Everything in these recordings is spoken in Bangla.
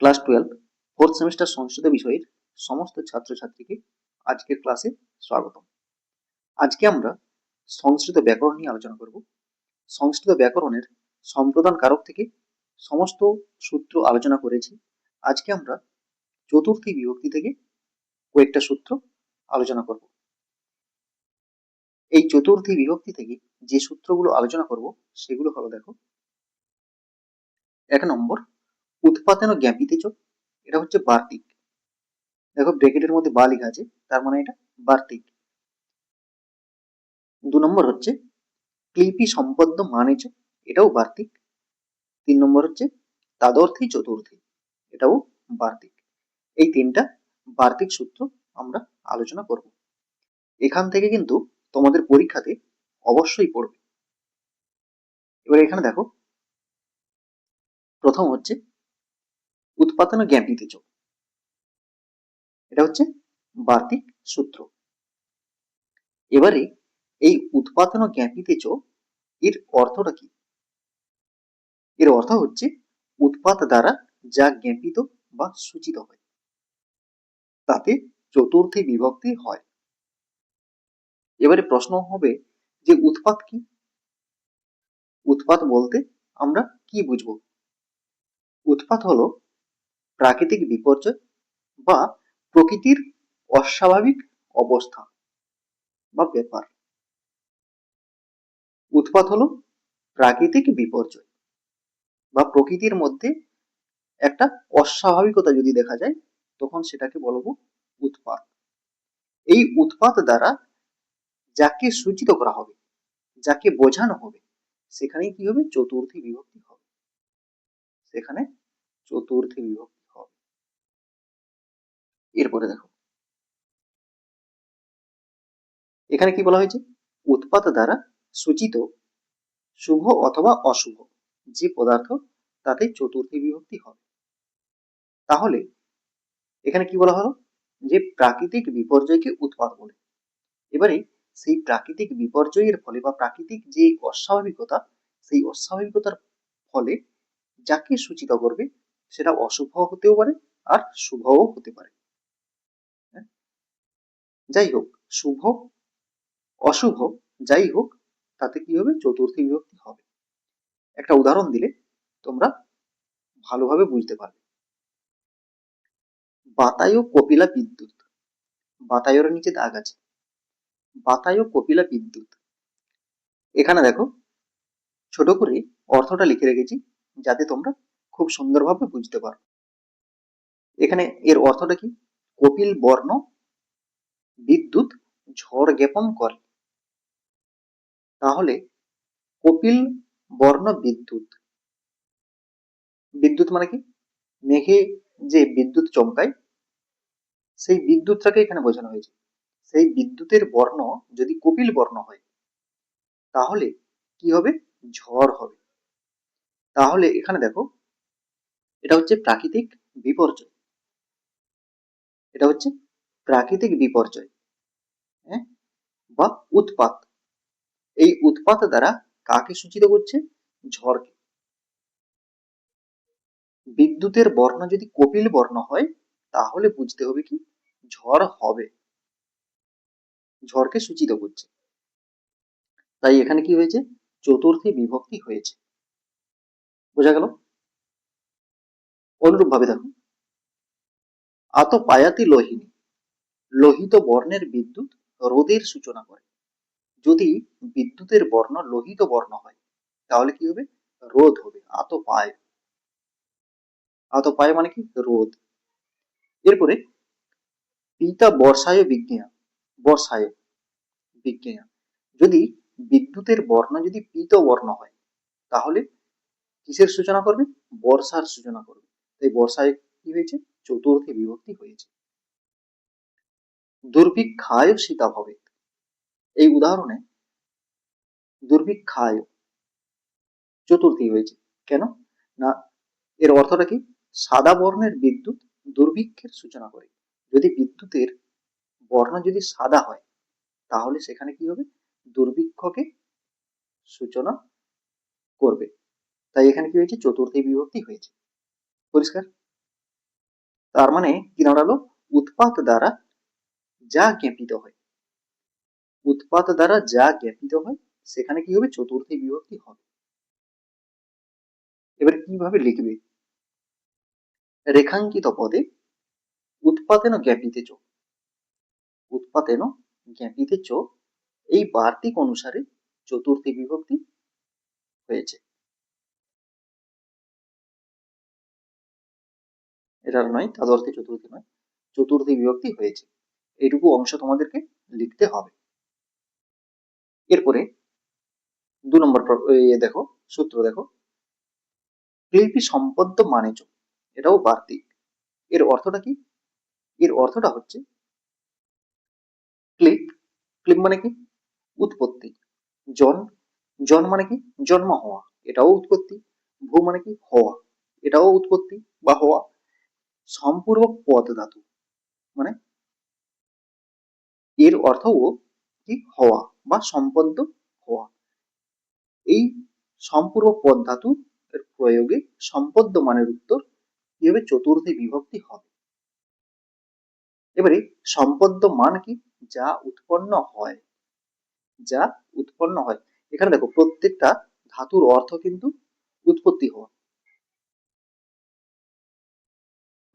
Class twelve, fourth semester Sanskrit বিষয়ের সমস্ত ছাত্রছাত্রীকে আজকের ক্লাসে স্বাগতম। আজকে আমরা সংস্কৃত ব্যাকরণ নিয়ে আলোচনা করব। সংস্কৃত ব্যাকরণের সম্প্রদান কারক থেকে সমস্ত সূত্র আলোচনা করেছি। আজকে আমরা চতুর্থী বিভক্তি থেকে কয়েকটা সূত্র আলোচনা করব। এই চতুর্থী বিভক্তি থেকে যে সূত্রগুলো আলোচনা করব, সেগুলো হলো দেখো, এক নম্বর উৎপাদন জ্ঞাপিতেচ এটা হচ্ছে বার্তিক। দেখো ব্রেকেটের মধ্যে বা লেখা আছে, তার মানে এটা বার্তিক। দু নম্বর হচ্ছে, ক্লিপি সম্পদ্য মানেচ এটাও বার্তিক। তিন নম্বর হচ্ছে, তাদর্থী চতুর্থী, এটাও বার্তিক। এই তিনটা বার্তিক সূত্র আমরা আলোচনা করব। এখান থেকে কিন্তু তোমাদের পরীক্ষাতে অবশ্যই পড়বে। এবার এখানে দেখো, প্রথম হচ্ছে উৎপাদন জ্ঞাপিতেচ এটা হচ্ছে বার্তিক সূত্র। এবারে এই উৎপাদন জ্ঞাপিতেচ এর অর্থটা কি? এর অর্থ হচ্ছে উৎপাদ দ্বারা যা জ্ঞাপিত বা সূচিত হয়, তাতে চতুর্থী বিভক্তি হয়। এবারে প্রশ্ন হবে যে উৎপাদ কি? উৎপাদ বলতে আমরা কি বুঝব? উৎপাত হলো প্রাকৃতিক বিপর্যয় বা প্রকৃতির অস্বাভাবিক অবস্থা বা ব্যাপার। উৎপাত হলো প্রাকৃতিক বিপর্যয় বা প্রকৃতির মধ্যে একটা অস্বাভাবিকতা যদি দেখা যায়, তখন সেটাকে বলব উৎপাত। এই উৎপাত দ্বারা যাকে সূচিত করা হবে, যাকে বোঝানো হবে সেখানে কি হবে? চতুর্থী বিভক্তি হবে। সেখানে চতুর্থী বিভক্তি এরপরে দেখো। এখানে কি বলা হয়েছে? উৎপাত দ্বারা সূচিত শুভ অথবা অশুভ যে পদার্থ তাতে চতুর্থী বিভক্তি হবে। তাহলে এখানে কি বলা হলো? যে প্রাকৃতিক বিপর্যয়কে উৎপাত বলে। এবারে সেই প্রাকৃতিক বিপর্যয়ের ফলে বা প্রাকৃতিক যে অস্বাভাবিকতা, সেই অস্বাভাবিকতার ফলে যাকে সূচিত করবে, সেটা অশুভ হতেও পারে আর শুভও হতে পারে? যাই হোক শুভ, অশুভ যাই হোক তাতে কি হবে? চতুর্থী বিভক্তি হবে। একটা উদাহরণ দিলে তোমরা ভালোভাবে বুঝতে পারবে। বাতায়ু কপিলা বিদ্যুৎ। বাতায়ুর নিচে দাগ আছে। বাতায়ু কপিলা বিদ্যুৎ। এখানে দেখো, ছোট করে অর্থটা লিখে রেখেছি, যাতে তোমরা খুব সুন্দরভাবে বুঝতে পারো। এখানে এর অর্থটা কি? কপিল বর্ণ বিদ্যুৎ ঝড় জ্ঞাপন করে। তাহলে কপিল বর্ণ বিদ্যুৎ। বিদ্যুৎ মানে কি? মেঘে যে বিদ্যুৎ চমকায়, সেই বিদ্যুৎটাকে এখানে বোঝানো হয়েছে। সেই বিদ্যুতের বর্ণ যদি কপিল বর্ণ হয়, তাহলে কি হবে? ঝড় হবে। তাহলে এখানে দেখো, এটা হচ্ছে প্রাকৃতিক বিপর্যয়। এটা হচ্ছে প্রাকৃতিক বিপর্যয় হ্যাঁ বা উৎপাত। এই উৎপাত দ্বারা কাকে সূচিত করছে? ঝড়কে। বিদ্যুতের বর্ণ যদি কপিল বর্ণ হয়, তাহলে বুঝতে হবে কি? ঝড় হবে। ঝড়কে সূচিত করছে। তাই এখানে কি হয়েছে? চতুর্থী বিভক্তি হয়েছে। বোঝা গেল? অনুরূপ ভাবে দেখো। আত পায়াতি লোহিনী। লোহিত বর্ণের বিদ্যুৎ রোদের সূচনা করে। যদি বিদ্যুতের বর্ণ লোহিত বর্ণ হয়, তাহলে কি হবে? রোদ হবে আত পায় আত পায় মানে কি? রোদ এরপরে পিতা বর্ষায় বিজ্ঞা বর্ষায় বিজ্ঞা যদি বিদ্যুতের বর্ণ যদি পিত বর্ণ হয়, তাহলে কিসের সূচনা করবে? বর্ষার সূচনা করবে। তাই বর্ষায় কি হয়েছে? চতুর্থী বিভক্তি হয়েছে। দুর্ভিক্ষায় সীতাভবে এই উদাহরণে দুর্ভিক্ষায় চতুর্থী হয়েছে। কেন? না, এর অর্থটা কি? সাদা বর্ণের বিদ্যুৎ দুর্ভিক্ষের সূচনা করে। যদি বিদ্যুতের বর্ণ যদি সাদা হয়, তাহলে সেখানে কি হবে? দুর্ভিক্ষকে সূচনা করবে। তাই এখানে কি হয়েছে? চতুর্থী বিভক্তি হয়েছে। পরিষ্কার? তার মানে কি দাঁড়াল? উৎপাত দ্বারা যা জ্ঞাপিত হয়। উৎপাত দ্বারা যা জ্ঞাপিত হয়, সেখানে কি হবে? চতুর্থী বিভক্তি হবে। এবার কীভাবে লিখবে? রেখাঙ্কিত পদে উৎপাতেন জ্ঞাপিতে চ। উৎপাতেন জ্ঞাপিতে চ, এই বার্তিক অনুসারে চতুর্থী বিভক্তি হয়েছে। এটার নয় তাদর্থে চতুর্থী নয়, চতুর্থী বিভক্তি হয়েছে। এইটুকু অংশ তোমাদেরকে লিখতে হবে। এরপরে দু নম্বর দেখো, সূত্র দেখো। ক্লিপি সম্পদ্য মানেচ এটাও বার্তিক এর অর্থটা কি? এর অর্থটা হচ্ছে ক্লিপ ক্লিপ মানে কি? উৎপত্তি। জন জন মানে কি? জন্ম হওয়া, এটাও উৎপত্তি। ভূ মানে কি? হওয়া, এটাও উৎপত্তি বা হওয়া। সম্পূর্বক পদ ধাতু মানে এর অর্থও কি? হওয়া বা সম্পদ হওয়া। এই সম্পূর্ব পদ ধাতু এর প্রয়োগে সম্পদ্য মানের উত্তর কি হবে চতুর্থী বিভক্তি হবে? এবারে সম্পদ্য মান কি? যা উৎপন্ন হয়। যা উৎপন্ন হয়। এখানে দেখো প্রত্যেকটা ধাতুর অর্থ কিন্তু উৎপত্তি হওয়া।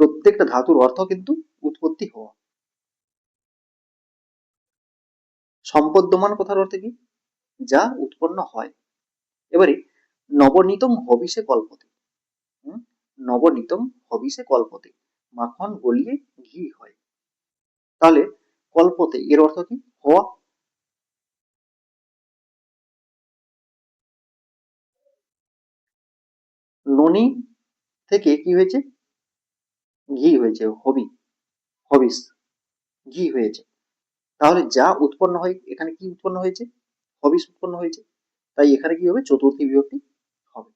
প্রত্যেকটা ধাতুর অর্থ কিন্তু উৎপত্তি হওয়া। সম্পদ্যমান কথার অর্থে কি? যা উৎপন্ন হয়। এবারে, নবনীতম হবিষে কল্পতে। নবনীতম হবিষে কল্পতে। মাখন গলিয়ে ঘি হয়। তাহলে, কল্পতে এর অর্থ কি? হওয়া। ননি থেকে কি হয়েছে? ঘি হয়েছে, হবি। হবিস ঘি হয়েছে। তাহলে যা উৎপন্ন হয়, এখানে কি উৎপন্ন হয়েছে? হবিস উৎপন্ন হয়েছে। তাই এখানে কি হবে? চতুর্থী বিভক্তি হবে।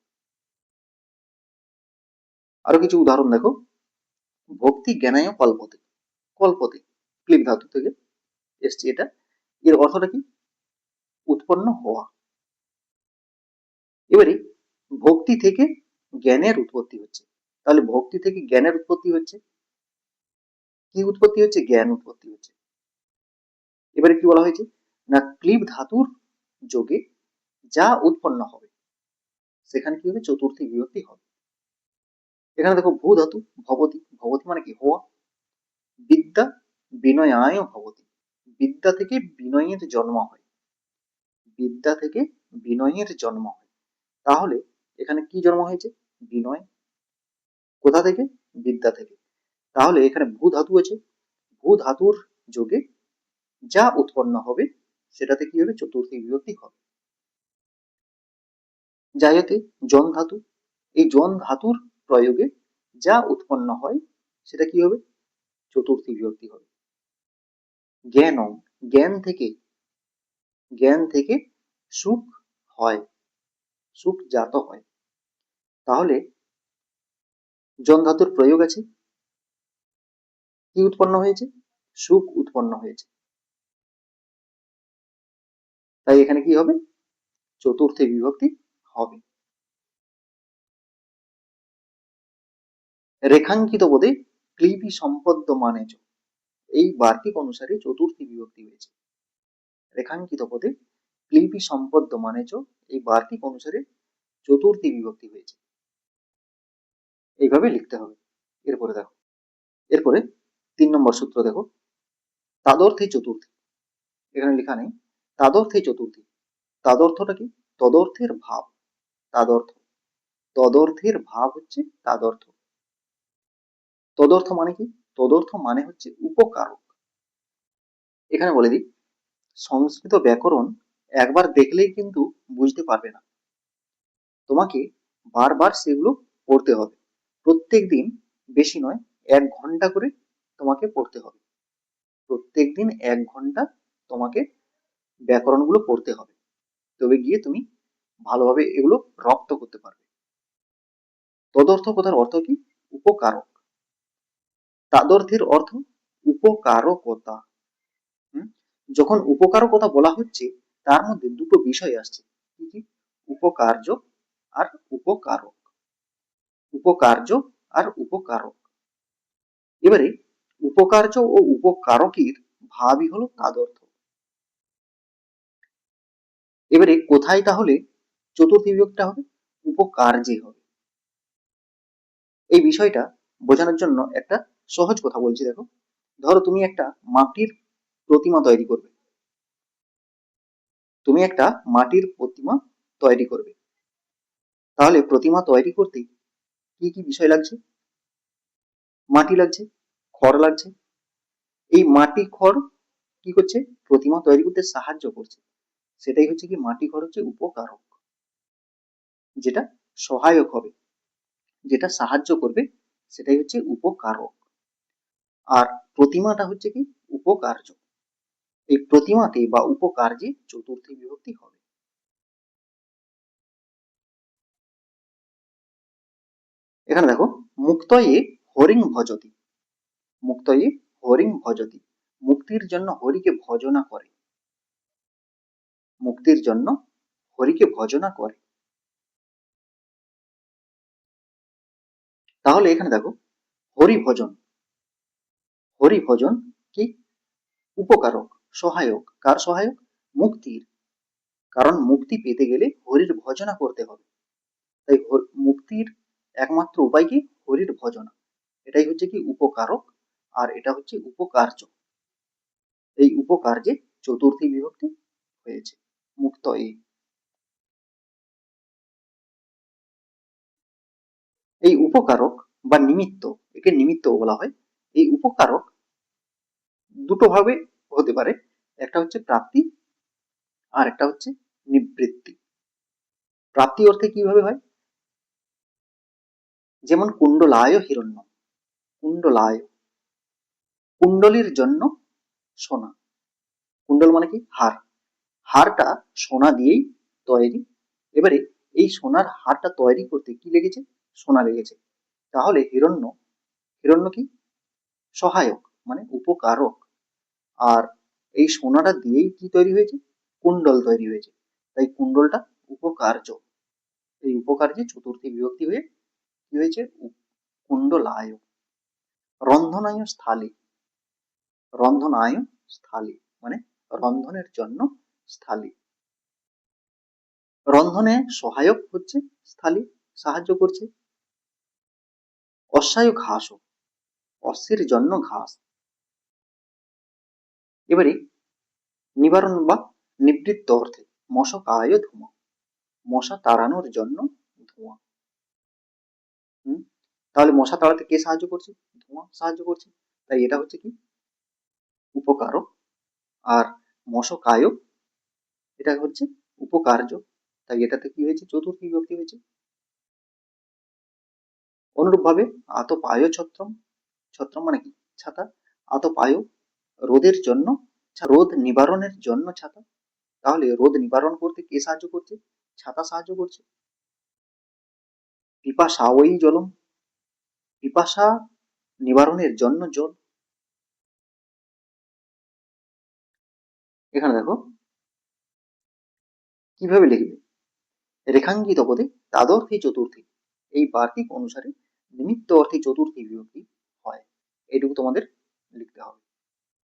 আরও কিছু উদাহরণ দেখো। ভক্তি জ্ঞানায় কল্পতে। কল্পতে, ক্লিপ ধাতু থেকে এসছে এটা। এর অর্থটা কি? উৎপন্ন হওয়া। এবারে ভক্তি থেকে জ্ঞানের উৎপত্তি হচ্ছে। তাহলে ভক্তি থেকে জ্ঞানের উৎপত্তি হচ্ছে। কি উৎপত্তি হচ্ছে? জ্ঞান উৎপত্তি হচ্ছে। এবারে কি বলা হয়েছে? না, ক্লিপ ধাতুর যোগে যা উৎপন্ন হবে, সেখানে কি হবে? চতুর্থী বিভক্তি হবে। এখানে দেখো ভূ ধাতু, ভবতী। ভবতী মানে কি? হওয়া বিদ্যা, বিনয়ায় ভবতী। বিদ্যা থেকে বিনয়ের জন্ম হয়। বিদ্যা থেকে বিনয়ের জন্ম হয়। তাহলে এখানে কি জন্ম হয়েছে? বিনয়। কোথা থেকে? বিদ্যা থেকে। তাহলে এখানে ভূ ধাতু আছে। ভূ ধাতুর যোগে যা উৎপন্ন হবে, সেটাতে কি হবে? চতুর্থী বিভক্তি হবে। জায়তে জন ধাতু, এই জন ধাতুর প্রয়োগে যা উৎপন্ন হয়, সেটা কি হবে? চতুর্থী বিভক্তি হবে। জ্ঞান জ্ঞান থেকে জ্ঞান থেকে সুখ হয়, সুখ জাত হয়। তাহলে জন ধাতুর প্রয়োগ আছে। কি উৎপন্ন হয়েছে? সুখ উৎপন্ন হয়েছে। তাই এখানে কি হবে? চতুর্থী বিভক্তি হবে। রেখাঙ্কিত পদে ক্লিপি সম্পদ্য মানে এই বার্তিক অনুসারে চতুর্থী বিভক্তি হয়েছে। রেখাঙ্কিত পদে ক্লিপি সম্পদ্য মানে এই বার্তিক অনুসারে চতুর্থী বিভক্তি হয়েছে। এইভাবে লিখতে হবে। এরপরে দেখো। এরপরে তিন নম্বর সূত্র দেখো। তাদর্থে চতুর্থী। এখানে লেখা নেই। তাদর্থে চতুর্থী। তাদর্থটা কি? তদর্থের ভাব। তাদর্থ। তদর্থের ভাব হচ্ছে তাদর্থ। তদর্থ মানে কি? তদর্থ মানে হচ্ছে উপকারক। এখানে বলে দিই, সংস্কৃত ব্যাকরণ একবার দেখলেই কিন্তু বুঝতে পারবে না। তোমাকে বারবার সেগুলো পড়তে হবে। প্রত্যেক দিন বেশি নয়, এক ঘণ্টা করে তোমাকে পড়তে হবে। প্রত্যেক দিন এক ঘণ্টা তোমাকে ব্যাকরণগুলো পড়তে হবে। তবে গিয়ে তুমি ভালোভাবে এগুলো রপ্ত করতে পারবে। তদর্থ কথার অর্থ কি? উপকারক। তাদর্থের অর্থ উপকারকতা। যখন উপকারকতা বলা হচ্ছে, তার মধ্যে দুটো বিষয় আসছে। কি কি? উপকার্য আর উপকারক। উপকার্য আর উপকারক। এবারে উপকার্য ও উপকারকের ভাবই হলো তাদর্থ। এবারে কোথায় তাহলে চতুর্থী বিভক্তিটা হবে? উপকার্যে হবে? এই বিষয়টা বোঝানোর জন্য একটা সহজ কথা বলছি দেখো। ধরো তুমি একটা মাটির প্রতিমা তৈরি করবে। তুমি একটা মাটির প্রতিমা তৈরি করবে। তাহলে প্রতিমা তৈরি করতে কি কি বিষয় লাগছে? মাটি লাগছে, খড় লাগছে। এই মাটি খড় কি করছে? প্রতিমা তৈরি করতে সাহায্য করছে। সেটাই হচ্ছে কি মাটি হচ্ছে উপকারক। যেটা সহায়ক হবে, যেটা সাহায্য করবে, সেটাই হচ্ছে উপকারক। আর প্রতিমাটা হচ্ছে কি উপকার্য। এই প্রতিমাতে বা উপকার্যে চতুর্থী বিভক্তি হবে। এখানে দেখো, মুক্তয়ে হরিং ভজতি। মুক্তয়ে হরিং ভজতি। মুক্তির জন্য হরিকে ভজনা করে। মুক্তির জন্য হরিকে ভজনা করে। তাহলে এখানে দেখো হরি ভজন হরি ভজন কি? উপকারক, সহায়ক। কার সহায়ক? মুক্তির। কারণ মুক্তি পেতে গেলে হরির ভজনা করতে হবে। তাই মুক্তির একমাত্র উপায় কি? হরির ভজনা। এটাই হচ্ছে কি? উপকারক আর এটা হচ্ছে উপকার্য। এই উপকার্যে চতুর্থী বিভক্তি হয়েছে। মুক্ত এই এই উপকারক বা নিমিত্ত একে নিমিত্ত বলা হয় এই উপকারক দুটো ভাবে হতে পারে একটা হচ্ছে প্রাপ্তি আর একটা হচ্ছে নিবৃত্তি প্রাপ্তি অর্থে কীভাবে হয় যেমন কুণ্ডলায় হিরণ্য কুণ্ডলায় কুণ্ডলীর জন্য সোনা কুণ্ডল মানে কি হার হারটা সোনা দিয়েই তৈরি। এবারে এই সোনার হারটা তৈরি করতে কি লেগেছে? সোনা লেগেছে। তাহলে হিরণ্য হিরণ্য কি? সহায়ক মানে উপকারক। আর এই সোনাটা দিয়েই কি তৈরি হয়েছে? কুণ্ডল তৈরি হয়েছে। তাই কুণ্ডলটা উপকার্য। এই উপকার্যে চতুর্থী বিভক্তি হয়ে কি হয়েছে? কুণ্ডলায়। রন্ধনায় স্থালী। রন্ধনায় স্থালী মানে রন্ধনের জন্য স্থালী। রন্ধনে সহায়ক হচ্ছে স্থালী, সাহায্য করছে। অশ্বায় ঘাসও, অশ্বের জন্য ঘাস। এবারে নিবারণ বা নিবৃত্ত অর্থে মশকায় ধোঁয়া, মশা তাড়ানোর জন্য ধোঁয়া। হুম? তাহলে মশা তাড়াতে কে সাহায্য করছে? ধোঁয়া সাহায্য করছে। তাই এটা হচ্ছে কি? উপকারক। আর মশকায়ক এটা হচ্ছে উপকার্য। তাই এটাতে কি হয়েছে? চতুর্থ বিভক্তি হয়েছে। অনুরূপভাবে আতপায় ছত্রম। ছত্রম মানে কি? ছাতা। আতপায় রোদের জন্য রোদ নিবারণের জন্য ছাতা। তাহলে রোদ নিবারণ করতে কে সাহায্য করছে? ছাতা সাহায্য করছে। পিপাসা ওই জলম। পিপাসা নিবারণের জন্য জল। এখানে দেখো কীভাবে লিখবে? রেখাঙ্কিত পদে দ্বাদর্থী চতুর্থী। এই বার্তিক অনুসারে নিমিত্ত অর্থে চতুর্থী বিভক্তি হয়। এটুকু তোমাদের লিখতে হবে।